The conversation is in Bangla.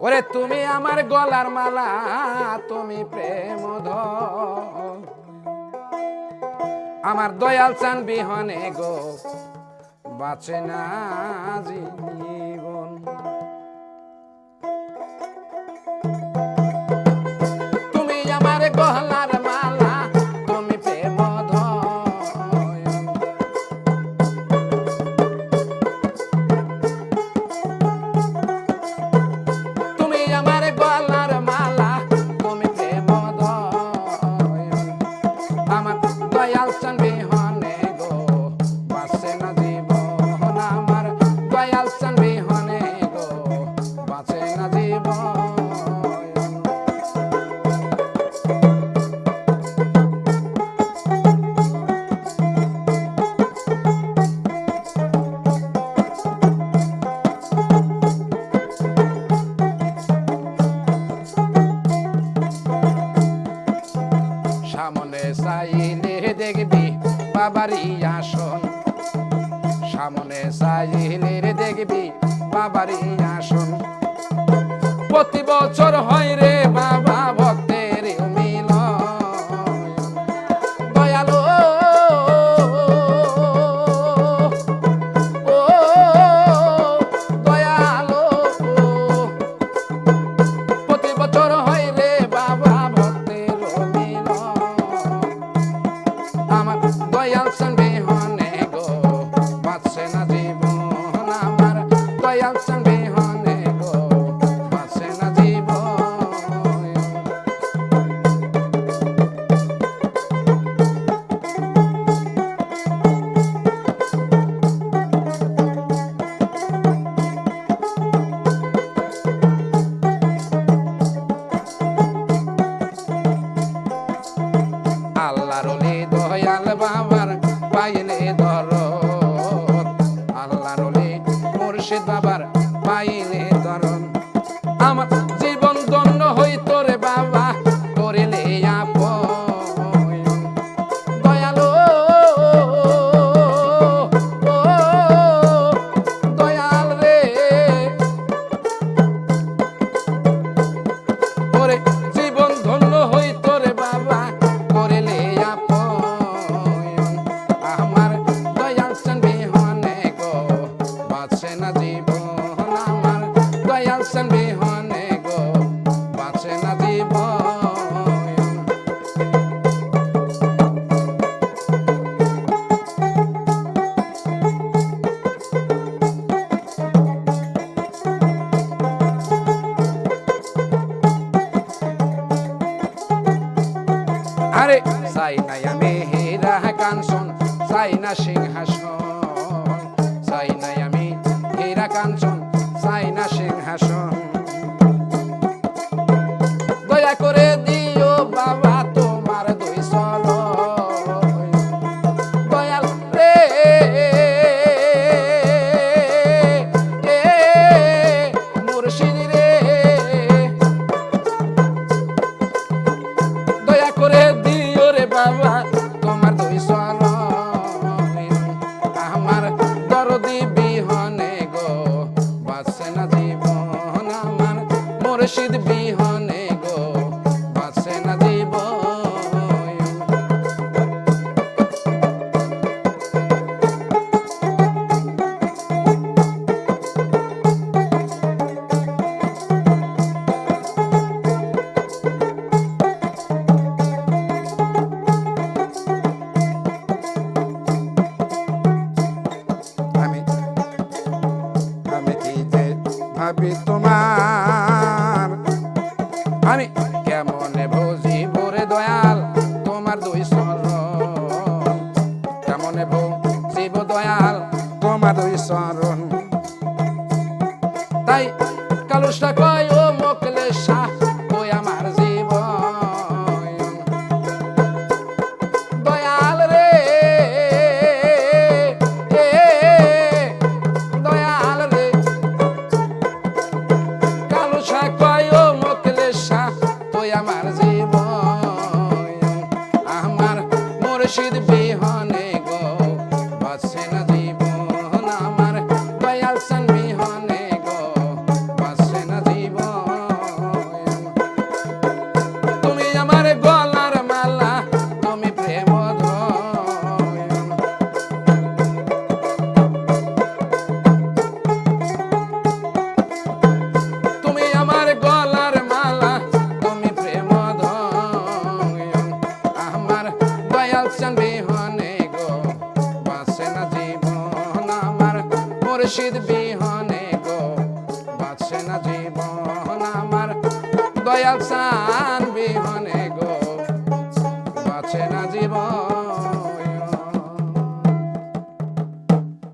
ওরে তুমি আমার গলার মালা তুমি প্রেম আমার দয়াল চান বিহনে গো বাঁচে না বাবারি আসন। সামনে চাইলে দেখবি বাবারি আসন। প্রতি বছর হয় রে দয়াল বাবার পাইলে আরে চাই না আমি হীরা কাঞ্চন চাই না সিংহাসন চাই না আমি হীরা কাঞ্চন should be চরণ তাই কালুসটা কয়, ও মোকলে শাহ কই আমার জীবন? দয়াল রে দয়াল রে। কালুসা কয়, ও মোকলে শাহ কই আমার জীবন? লোকসান বিহনে গো। বাঁচে না জীবন আমার, মুর্শিদ বিহনে গো। বাঁচে না জীবন আমার, দয়াল সান